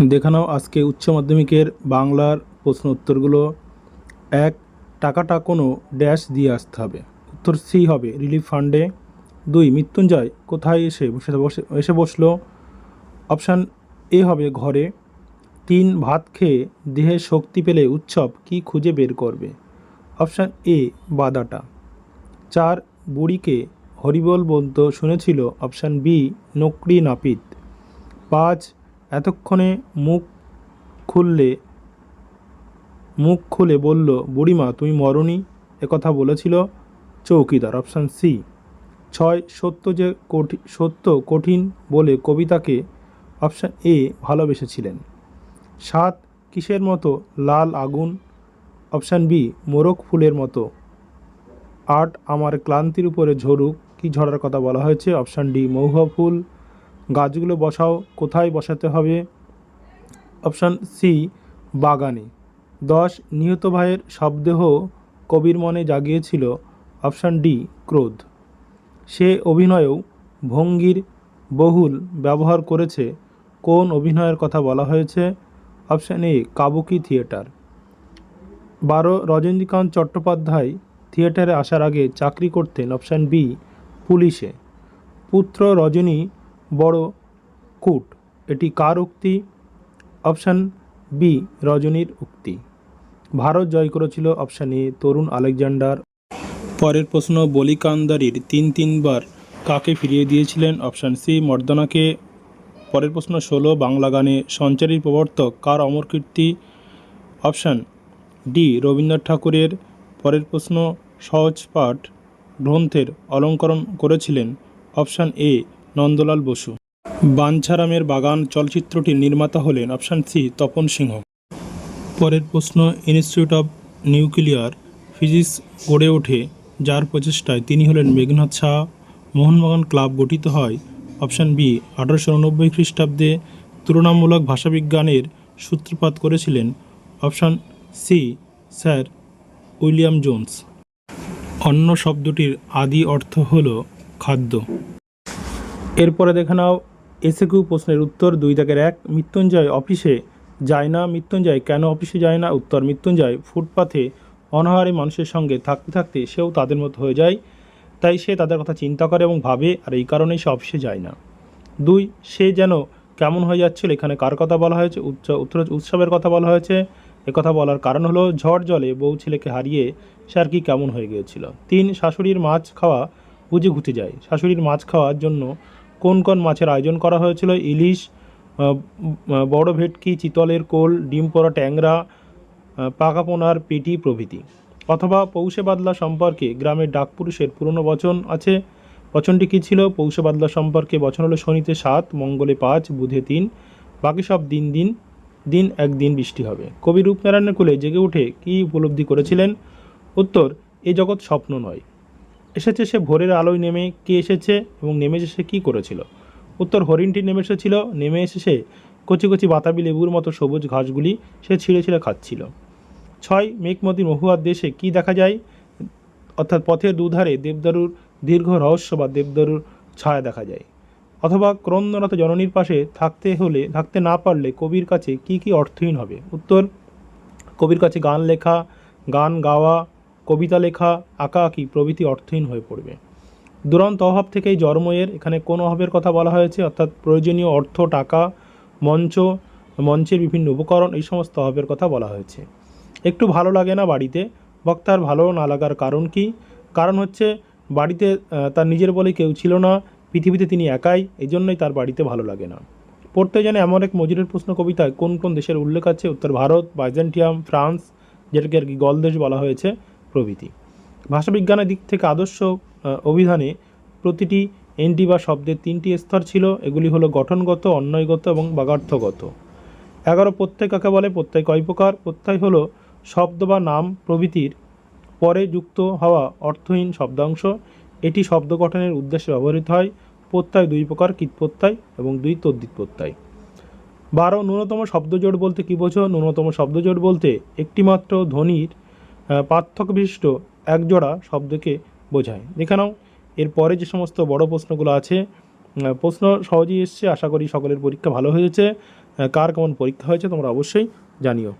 দেখে নাও আজকে উচ্চ মাধ্যমিকের বাংলার প্রশ্ন উত্তরগুলো। এক, টাকাটা কোনো ড্যাশ দিয়ে আসতে হবে। উত্তর সি হবে, রিলিফ ফান্ডে। দুই, মৃত্যুঞ্জয় কোথায় এসে বসে বসে, এসে বসল? অপশান এ হবে ঘরে। তিন, ভাত খেয়ে দেহে শক্তি পেলে উৎসব কি খুঁজে বের করবে? অপশান এ, বাদাটা। চার, বুড়িকে হরিবল বলতো শুনেছিল। অপশান বি নকরি নাপিত। পাঁচ এতক্ষণে মুখ খুললে, মুখ খুলে বলল, বুড়িমা, তুমি মরণি একথা বলেছিল চৌকিদার, অপশান সি। ছয়, সত্য যে কঠি, সত্য কঠিন বলে কবিতাকে অপশান এ ভালোবেসেছিলেন। সাত, কিসের মতো? লাল আগুন। অপশান বি, মোরগ ফুলের মতো। আট, আমার ক্লান্তির উপরে ঝরুক। কি ঝরার কথা বলা হয়েছে? অপশান ডি, মৌহ ফুল। গাছগুলো বসাও, কোথায় বসাতে হবে? অপশান সি, বাগানে। দশ, নিহত ভাইয়ের শবদেহ কবির মনে জাগিয়েছিল। অপশান ডি, ক্রোধ। সে অভিনয়েও ভঙ্গির বহুল ব্যবহার করেছে। কোন অভিনয়ের কথা বলা হয়েছে? Option A, kabuki theatre. বারো, রজনীকান্ত চট্টোপাধ্যায় থিয়েটারে আসার আগে চাকরি করতেন। অপশান বি, পুলিশে। পুত্র রজনী বড় কুট। এটি কার উক্তি? অপশান বি রজনীর উক্তি। ভারত জয় করেছিল অপশান এ তরুণ আলেকজান্ডার। পরের প্রশ্ন, বলিকান্দারির তিন তিনবার কাকে ফিরিয়ে দিয়েছিলেন? অপশান সি মর্দনাকে। পরের প্রশ্ন, ষোলো, বাংলা গানে সঞ্চারীর প্রবর্তক কার অমর কীর্তি? অপশান ডি রবীন্দ্রনাথ ঠাকুরের। পরের প্রশ্ন, সহজ পাঠ গ্রন্থের অলঙ্করণ করেছিলেন। Option A Nandalal Basu. বাঞ্ছারামের বাগান চলচ্চিত্রটির নির্মাতা হলেন অপশান সি তপন সিংহ। পরের প্রশ্ন ইনস্টিটিউট অফ নিউক্লিয়ার ফিজিক্স গড়ে ওঠে, যার প্রচেষ্টায় তিনি হলেন মেঘনাথ শাহ। মোহনবাগান ক্লাব গঠিত হয়, অপশান বি, আঠারোশো উনব্বই খ্রিস্টাব্দে। তুলনামূলক ভাষাবিজ্ঞানের সূত্রপাত করেছিলেন, option C, sir William Jones. অন্য শব্দটির আদি অর্থ হল খাদ্য। এরপরে দেখে নাও এসে কিউ প্রশ্নের উত্তর দুই দাগের এক, মৃত্যুঞ্জয় অফিসে যায় না, মৃত্যুঞ্জয় কেন অফিসে যায় না? উত্তর, মৃত্যুঞ্জয় ফুটপাথে অনাহারে মানুষের সঙ্গে থাকতে থাকতে সেও তাদের মতো হয়ে যায়। তাই সে তাদের কথা চিন্তা করে এবং ভাবে, আর এই কারণেই সে অফিসে যায় না। দুই, সে যেন কেমন হয়ে যাচ্ছিল, এখানে কার কথা বলা হয়েছে? উচ্চ, উত্তর উৎসবের কথা বলা হয়েছে। একথা বলার কারণ হলো, ঝড় জলে বউ ছেলেকে হারিয়ে সে আর কি কেমন হয়ে গিয়েছিল? তিন, শাশুড়ির মাছ খাওয়া বুঝে ঘুচে যায়। শাশুড়ির মাছ খাওয়ার জন্য কোন কোন মাছের আয়োজন করা হয়েছিল? ইলিশ বড় ভেটকি, চিতলের কোল, ডিম পোড়া ট্যাংরা পাকাপোনার পেটি প্রভৃতি। অথবা পৌষে বাদলা সম্পর্কে গ্রামের ডাকপুরুষের পুরনো বচন আছে। বচনটি কী ছিল? পৌষে বাদলা সম্পর্কে বচন হলো শনিতে সাত, মঙ্গলে পাঁচ, বুধে তিন, বাকি সব দিন দিন দিন একদিন বৃষ্টি হবে। কবি রূপনারায়ণের কোলে জেগে উঠে কী উপলব্ধি করেছিলেন? উত্তর, এ জগৎ স্বপ্ন নয়। এসেছে সে ভোরের আলোয় নেমে কে এসেছে এবং নেমে এসে সে কী করেছিল? উত্তর, হরিণটি নেমে এসেছিল। নেমে এসে সে কচি কচি বাতাবি লেবুর মতো সবুজ ঘাসগুলি সে ছিঁড়ে ছিঁড়ে খাচ্ছিল। ছয়, মেঘমতি মহুয়ার দেশে কি দেখা যায়? অর্থাৎ পথের দুধারে দেবদারুর দীর্ঘ রহস্য বা দেবদারুর ছায়া দেখা যায়। অথবা ক্রন্দনত জননীর পাশে থাকতে হলে, থাকতে না পারলে কবির কাছে কি কি অর্থহীন হবে? উত্তর, কবির কাছে গান লেখা, গান গাওয়া কবিতা লেখা আঁকা আঁকি প্রভৃতি অর্থহীন হয়ে পড়বে। দুরন্ত অভাব থেকেই জন্ময়ের এখানে কোন অভাবের কথা বলা হয়েছে? অর্থাৎ প্রয়োজনীয় অর্থ, টাকা, মঞ্চ, মঞ্চের বিভিন্ন উপকরণ, এই সমস্ত অভাবের কথা বলা হয়েছে। একটু ভালো লাগে না বাড়িতে? বক্তার ভালো না লাগার কারণ কি? কারণ হচ্ছে বাড়িতে তার নিজের বলে কেউ ছিল না, পৃথিবীতে তিনি একাই এই জন্যই তার বাড়িতে ভালো লাগে না। পড়তে জানে এমন এক মজুরের প্রশ্ন কবিতায় কোন কোন দেশের উল্লেখ আছে? উত্তর ভারত, বাইজেন্টিয়াম, ফ্রান্স, যেটাকে আর কি গলদেশ বলা হয়েছে। প্রভৃতি। ভাষাবিজ্ঞানের দিক থেকে আদর্শ অভিধানে প্রতিটি এনটি বা শব্দের তিনটি স্তর ছিল। এগুলি হলো গঠনগত, অন্বয়গত এবং বাগার্থগত। এগারো প্রত্যয় কাকে বলে প্রত্যয় কয় প্রকার? প্রত্যয় হলো শব্দ বা নাম প্রভৃতির পরে যুক্ত হওয়া অর্থহীন শব্দাংশ। এটি শব্দ গঠনের উদ্দেশ্যে ব্যবহৃত হয়। প্রত্যয় দুই প্রকার কীটপ্রত্যয় এবং দুই তদ্দিত প্রত্যয়। বারো, ন্যূনতম শব্দজোট বলতে কী বোঝো? ন্যূনতম শব্দজোট বলতে একটিমাত্র ধ্বনির আহ, পার্থক্য বিশিষ্ট একজোড়া শব্দকে বোঝায়। যেখানেও এর এরপরে যে সমস্ত বড় প্রশ্নগুলো আছে প্রশ্ন সহজেই এসছে। আশা করি সকলের পরীক্ষা ভালো হয়েছে। কার কেমন পরীক্ষা হয়েছে তোমরা অবশ্যই জানিও।